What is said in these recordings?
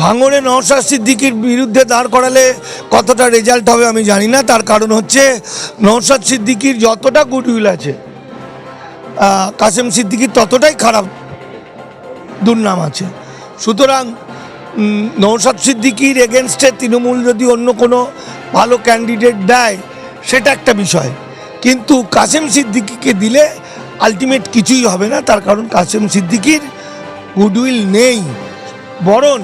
ভাঙড়ে নওশাদ সিদ্দিকির বিরুদ্ধে দাঁড় করালে কতটা রেজাল্ট হবে আমি জানি না। তার কারণ হচ্ছে নওশাদ সিদ্দিকির যতটা গুডউইল আছে কাসেম সিদ্দিকির ততটাই খারাপ দুর্নাম আছে। সুতরাং নওশাদ সিদ্দিকির এগেনস্টে তৃণমূল যদি অন্য কোনো ভালো ক্যান্ডিডেট দেয়, সেটা একটা বিষয়। কিন্তু কাসেম সিদ্দিকিকে দিলে আলটিমেট কিছুই হবে না। তার কারণ কাসেম সিদ্দিকির গুডউইল নেই। বরং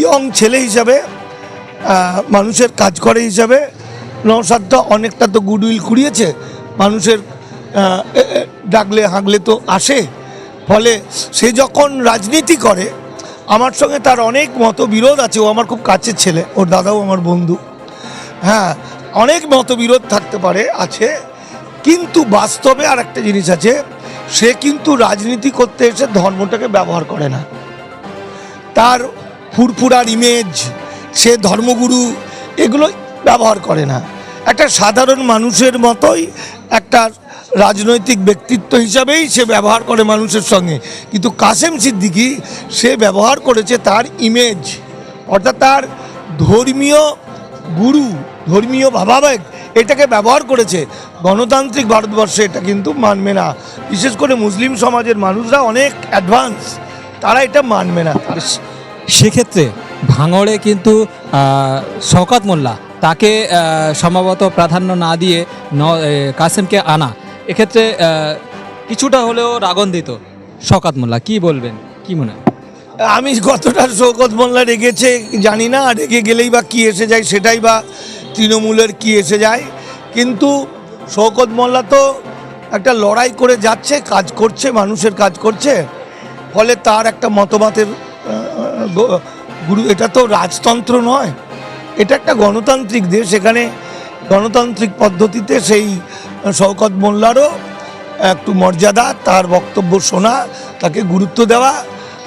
ইয়ং ছেলে হিসাবে মানুষের কাজ করে হিসাবে, নওশাদটা অনেকটা তো গুডউইল কুড়িয়েছে। মানুষের ডাকলে হাঁকলে তো আসে। ফলে সে যখন রাজনীতি করে, আমার সঙ্গে তার অনেক মত বিরোধ আছে। ও আমার খুব কাছের ছেলে, ওর দাদাও আমার বন্ধু। হ্যাঁ অনেক মতবিরোধ থাকতে পারে, আছে। কিন্তু বাস্তবে আর একটা জিনিস আছে, সে কিন্তু রাজনীতি করতে এসে ধর্মটাকে ব্যবহার করে না। তার ফুরফুরার ইমেজ সে ধর্মগুরু এগুলো ব্যবহার করে না। একটা সাধারণ মানুষের মতোই একটা রাজনৈতিক ব্যক্তিত্ব হিসাবেই সে ব্যবহার করে মানুষের সঙ্গে। কিন্তু কাসেম সিদ্দিকি সে ব্যবহার করেছে তার ইমেজ অর্থাৎ তার ধর্মীয় গুরু, ধর্মীয় ভাবাবেগ, এটাকে ব্যবহার করেছে। গণতান্ত্রিক ভারতবর্ষে এটা কিন্তু মানবে না। বিশেষ করে মুসলিম সমাজের মানুষরা অনেক অ্যাডভান্স তারা এটা মানবে না। সেক্ষেত্রে ভাঙড়ে কিন্তু শওকত মোল্লা তাকে সম্ভবত প্রাধান্য না দিয়ে ন কাসেমকে আনা। এক্ষেত্রে কিছুটা হলেও রাগন্দিত শওকত মোল্লা। কি বলবেন? কি মনে? হয় আমি কতটা শৌকত মোল্লা রেগেছে জানি না, রেগে গেলেই বা কি এসে যায় সেটাই বা তৃণমূলের কি এসে যায়। কিন্তু শৌকত মোল্লা তো একটা লড়াই করে যাচ্ছে, কাজ করছে, মানুষের কাজ করছে, ফলে তার একটা মতবাদের গুরু, এটা তো রাজতন্ত্র নয়। এটা একটা গণতান্ত্রিক দেশ। এখানে গণতান্ত্রিক পদ্ধতিতে সেই শওকত মোল্লারও একটু মর্যাদা, তার বক্তব্য শোনা, তাকে গুরুত্ব দেওয়া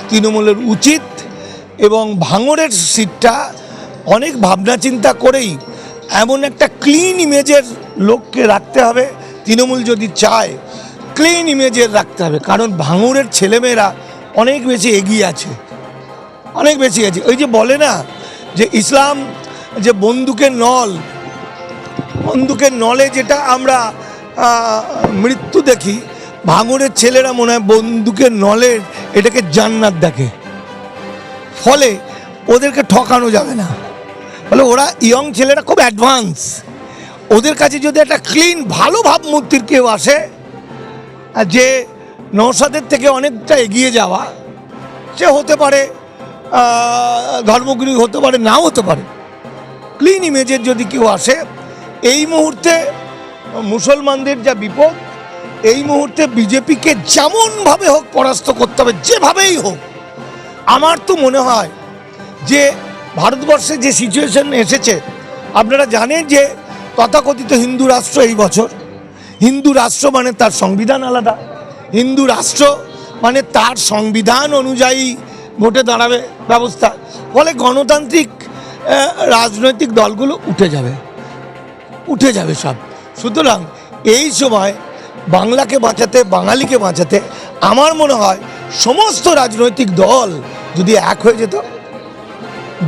তৃণমূলের উচিত এবং ভাঙড়ের সিটটা অনেক ভাবনা চিন্তা করেই এমন একটা ক্লিন ইমেজের লোককে রাখতে হবে, তৃণমূল যদি চায় ক্লিন ইমেজের রাখতে হবে। কারণ ভাঙড়ের ছেলেমেয়েরা অনেক বেশি এগিয়ে আছে। অনেক বেশি আছে। ওই যে বলে না যে ইসলাম যে বন্দুকের নল, বন্দুকের নলে যেটা আমরা মৃত্যু দেখি ভাঙড়ের ছেলেরা মনে হয় বন্দুকের নলের এটাকে জান্নাত দেখে। ফলে ওদেরকে ঠকানো যাবে না। ফলে ওরা ইয়ং ছেলেরা খুব অ্যাডভান্স ওদের কাছে যদি একটা ক্লিন ভালো ভাবমূর্তির কেউ আসে যে নৌসাদের থেকে অনেকটা এগিয়ে যাওয়া, সে হতে পারে ধর্মগুরু হতে পারে, নাও হতে পারে। ক্লিন ইমেজের যদি কেউ আসে, এই মুহূর্তে মুসলমানদের যা বিপদ, এই মুহূর্তে বিজেপিকে যেমনভাবে হোক পরাস্ত করতে হবে, যেভাবেই হোক। আমার তো মনে হয় যে ভারতবর্ষে যে সিচুয়েশন এসেছে, আপনারা জানেন যে তথাকথিত হিন্দু রাষ্ট্র এই বছর। হিন্দু রাষ্ট্র মানে তার সংবিধান আলাদা। হিন্দু রাষ্ট্র মানে তার সংবিধান অনুযায়ী ভোটে দাঁড়াবে ব্যবস্থা। ফলে গণতান্ত্রিক রাজনৈতিক দলগুলো উঠে যাবে। উঠে যাবে সব। সুতরাং এই সময় বাংলাকে বাঁচাতে, বাঙালিকে বাঁচাতে আমার মনে হয় সমস্ত রাজনৈতিক দল যদি এক হয়ে যেত,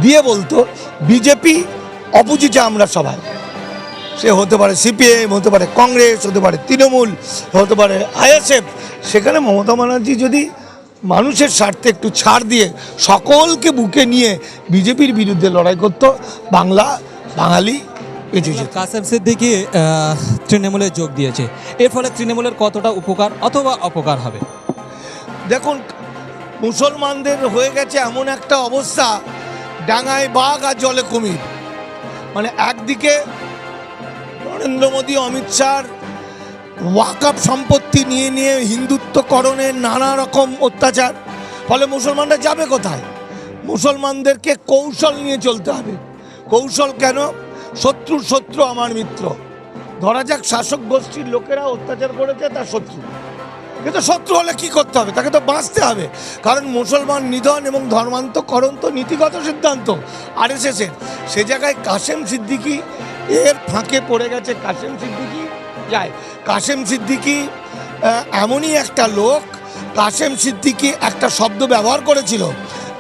দিয়ে বলতো, বিজেপি অপোজিটে আমরা সবাই। সে হতে পারে সিপিএম, হতে পারে কংগ্রেস, হতে পারে তৃণমূল, হতে পারে আইএসএফ। সেখানে মমতা ব্যানার্জি যদি মানুষের স্বার্থে একটু ছাড় দিয়ে সকলকে বুকে নিয়ে বিজেপির বিরুদ্ধে লড়াই করতো বাংলা বাঙালি বেঁচে যেত। কাসেম সিদ্দিকি তৃণমূলে যোগ দিয়েছে। এর ফলে তৃণমূলের কতটা উপকার অথবা অপকার হবে? দেখুন মুসলমানদের হয়ে গেছে এমন একটা অবস্থা ডাঙায় বাঘ আর জলে কুমির। মানে একদিকে নরেন্দ্র মোদী অমিত শাহর ওয়াকাপ সম্পত্তি নিয়ে নিয়ে হিন্দুত্বকরণের নানা রকম অত্যাচার। ফলে মুসলমানরা যাবে কোথায়? মুসলমানদেরকে কৌশল নিয়ে চলতে হবে। কৌশল কেন? শত্রুর শত্রু আমার মিত্র। ধরা যাক শাসক গোষ্ঠীর লোকেরা অত্যাচার করেছে, তার শত্রু। কিন্তু শত্রু হলে কি করতে হবে? তাকে তো বাঁচতে হবে। কারণ মুসলমান নিধন এবং ধর্মান্তকরণ তো নীতিগত সিদ্ধান্ত আর এস সে জায়গায় কাসেম সিদ্দিকি, এর ফাঁকে পড়ে গেছে কাসেম সিদ্দিকি। যায়। কাসেম সিদ্দিকি এমনই একটা লোক, কাসেম সিদ্দিকি একটা শব্দ ব্যবহার করেছিল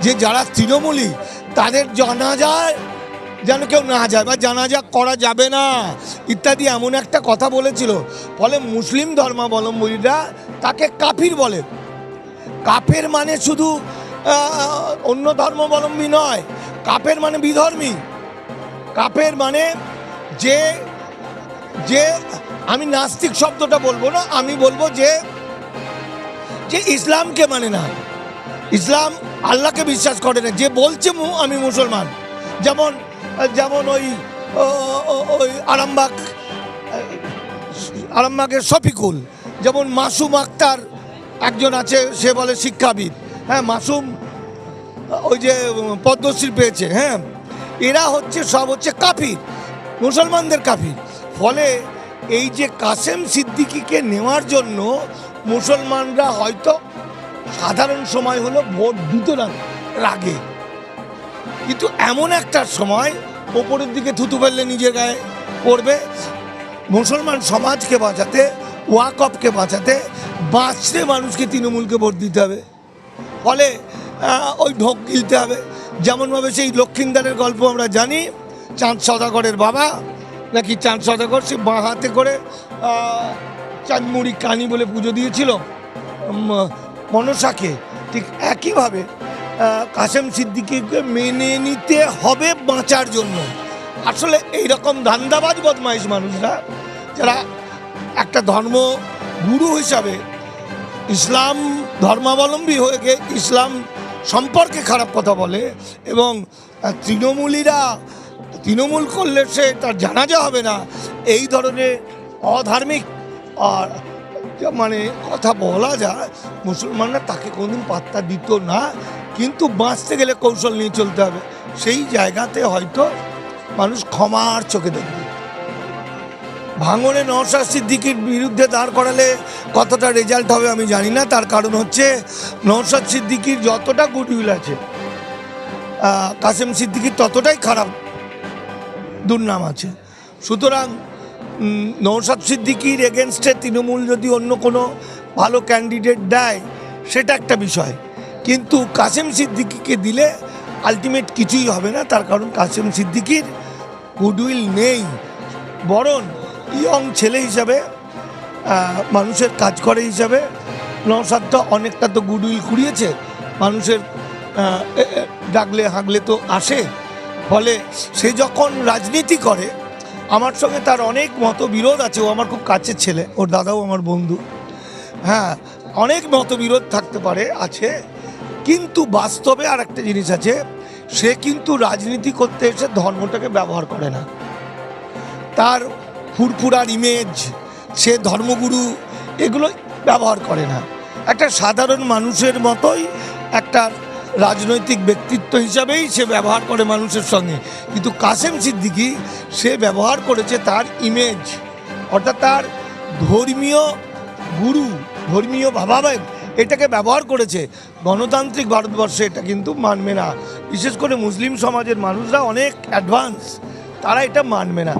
যে যারা তৃণমূলী, তাদের জানাজায় যেন কেউ না যায় বা জানাজা করা যাবে না, ইত্যাদি এমন একটা কথা বলেছিল। ফলে মুসলিম ধর্মাবলম্বীরা তাকে কাফির বলে। কাফের মানে শুধু অন্য ধর্মাবলম্বী নয়, কাফের মানে বিধর্মী। কাফের মানে যে যে আমি নাস্তিক শব্দটা বলব না, আমি বলব যে যে ইসলামকে মানে না। ইসলাম আল্লাহকে বিশ্বাস করে না। যে বলছে আমি মুসলমান। যেমন যেমন ওই ওই আরামবাগ, আরামবাগের শফিকুল। যেমন মাসুম আক্তার একজন আছে, সে বলে শিক্ষাবিদ। হ্যাঁ মাসুম, ওই যে পদ্মশ্রী পেয়েছে হ্যাঁ। এরা হচ্ছে, সব হচ্ছে কাফির, মুসলমানদের কাফির। ফলে এই যে কাসেম সিদ্দিকিকে নেওয়ার জন্য মুসলমানরা হয়তো সাধারণ সময় হলো ভোট দিত না রাগে কিন্তু এমন একটা সময় ওপরের দিকে থুতু ফেললে নিজের গায়ে পড়বে। মুসলমান সমাজকে বাঁচাতে, ওয়াকফকে বাঁচাতে, বাঁচতে মানুষকে তৃণমূলকে ভোট দিতে হবে। ফলে ওই ঢোক গিলতে হবে। যেমনভাবে সেই লক্ষ্মীন্দারের গল্প আমরা জানি, চাঁদ সদাগরের বাবা নাকি চাঁদ সদাগর? সে বাঁ হাতে করে চাঁদমুড়ি কানি বলে পুজো দিয়েছিল মনসাকে। ঠিক একইভাবে কাসেম সিদ্দিকিকে মেনে নিতে হবে বাঁচার জন্য। আসলে এই রকম ধান্দাবাজ, বদমাইশ মানুষরা, যারা একটা ধর্ম গুরু হিসাবে ইসলাম ধর্মাবলম্বী হয়ে ইসলাম সম্পর্কে খারাপ কথা বলে এবং তৃণমূলীরা তৃণমূল করলে সে তার জানাজা হবে না। এই ধরনের অধার্মিক আর মানে কথা বলা যায়, মুসলমানরা তাকে কোনোদিন পাত্তা দিত না, কিন্তু বাঁচতে গেলে কৌশল নিয়ে চলতে হবে। সেই জায়গাতে হয়তো মানুষ ক্ষমার চোখে দেখবে। ভাঙনে নওশাদ সিদ্দিকির বিরুদ্ধে দাঁড় করালে কতটা রেজাল্ট হবে আমি জানি না, তার কারণ হচ্ছে নওশাদ সিদ্দিকির যতটা গুডউইল আছে কাসেম সিদ্দিকির ততটাই খারাপ। দুর্নাম আছে। সুতরাং নওশাদ সিদ্দিকির এগেনস্টে তৃণমূল যদি অন্য কোনো ভালো ক্যান্ডিডেট দেয়, সেটা একটা বিষয়। কিন্তু কাসেম সিদ্দিকিকে দিলে আলটিমেট কিছুই হবে না, তার কারণ কাসেম সিদ্দিকির গুডউইল নেই। বরং ইয়ং ছেলে হিসাবে মানুষের কাজ করে হিসাবে নওশাদটা অনেকটা তো গুডউইল কুড়িয়েছে। মানুষের ডাকলে, হাঁকলে তো আসে। ফলে সে যখন রাজনীতি করে, আমার সঙ্গে তার অনেক মতবিরোধ আছে। ও আমার খুব কাছের ছেলে, ওর দাদাও আমার বন্ধু। হ্যাঁ অনেক মতবিরোধ থাকতে পারে, আছে। কিন্তু বাস্তবে আর একটা জিনিস আছে, সে কিন্তু রাজনীতি করতে এসে ধর্মটাকে ব্যবহার করে না। তার ফুরফুরার ইমেজ সে ধর্মগুরু এগুলো ব্যবহার করে না। একটা সাধারণ মানুষের মতোই একটা রাজনৈতিক ব্যক্তিত্ব হিসাবেই সে ব্যবহার করে মানুষের সঙ্গে। কিন্তু কাসেম সিদ্দিকি সে ব্যবহার করেছে তার ইমেজ অর্থাৎ তার ধর্মীয় গুরু, ধর্মীয় ভাবাবেগ এটাকে ব্যবহার করেছে। গণতান্ত্রিক ভারতবর্ষে এটা কিন্তু মানবে না। বিশেষ করে মুসলিম সমাজের মানুষরা অনেক অ্যাডভান্স তারা এটা মানবে না।